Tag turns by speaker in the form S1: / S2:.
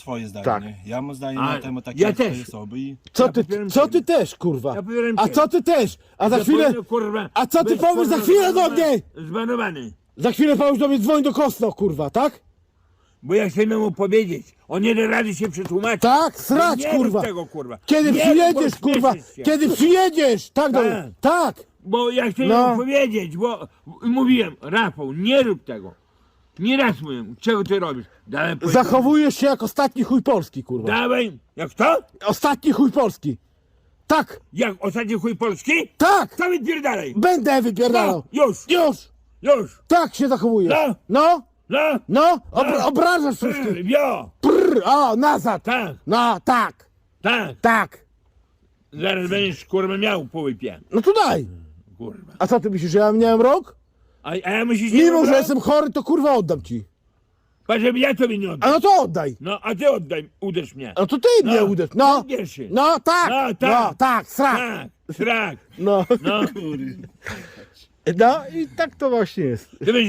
S1: swoje zdanie,
S2: Tak.
S1: nie? Ja mam zdanie
S3: A,
S1: na temat takiej
S3: ja też.
S1: osoby i
S2: Co
S3: Ja
S2: ty,
S3: popieram
S2: co
S3: ciebie.
S2: ty też, kurwa?
S3: Ja popieram
S2: A
S3: ciebie.
S2: co ty też? A za
S3: Ja
S2: chwilę,
S3: kurwa,
S2: a co ty
S3: być,
S2: powiesz za
S3: kurwa,
S2: chwilę do mnie?
S3: Zbanowany.
S2: za chwilę powiesz do mnie dzwoń do Kosno, kurwa, tak?
S3: Bo ja chcę mu powiedzieć. On nie da rady się przetłumaczyć.
S2: Tak, srać,
S3: nie
S2: kurwa.
S3: Rób tego, kurwa.
S2: Kiedy
S3: nie
S2: przyjedziesz,
S3: bo
S2: kurwa,
S3: śmieszysz się.
S2: kiedy przyjedziesz, tak, do
S3: Tak.
S2: mnie, tak.
S3: Bo ja chcę
S2: No.
S3: mu powiedzieć, bo mówiłem, Rafał, nie rób tego. Nie raz mówiłem, czego ty robisz? Dawaj, powiedz-
S2: Zachowujesz się jak ostatni chuj polski, kurwa.
S3: Dawaj, jak to?
S2: Ostatni chuj polski. Tak,
S3: Jak ostatni chuj polski?
S2: tak,
S3: To wypierdalaj.
S2: będę wypierdalał.
S3: No, już,
S2: Już,
S3: już.
S2: tak się zachowujesz.
S3: No.
S2: No,
S3: No,
S2: no, obra obrażasz wszystkich.
S3: Jo,
S2: Prr, o, nazad.
S3: tak,
S2: No, tak,
S3: tak.
S2: tak.
S3: Zaraz będziesz kurwa miał po wypie.
S2: No to daj.
S3: Kurwa.
S2: A co ty myślisz, że ja miałem rok?
S3: A, a ja myślisz,
S2: Mimo, że jestem chory, to kurwa oddam ci.
S3: Patrz, żeby ja tobie nie
S2: A
S3: oddał.
S2: no to oddaj.
S3: No, a ty oddaj, uderz mnie.
S2: No to ty
S3: No,
S2: mnie uderz. No,
S3: Pierwszy.
S2: no tak,
S3: No, tak.
S2: no tak, srak.
S3: Tak, srak.
S2: No,
S3: No,
S2: no i tak to właśnie jest.
S3: ty będziesz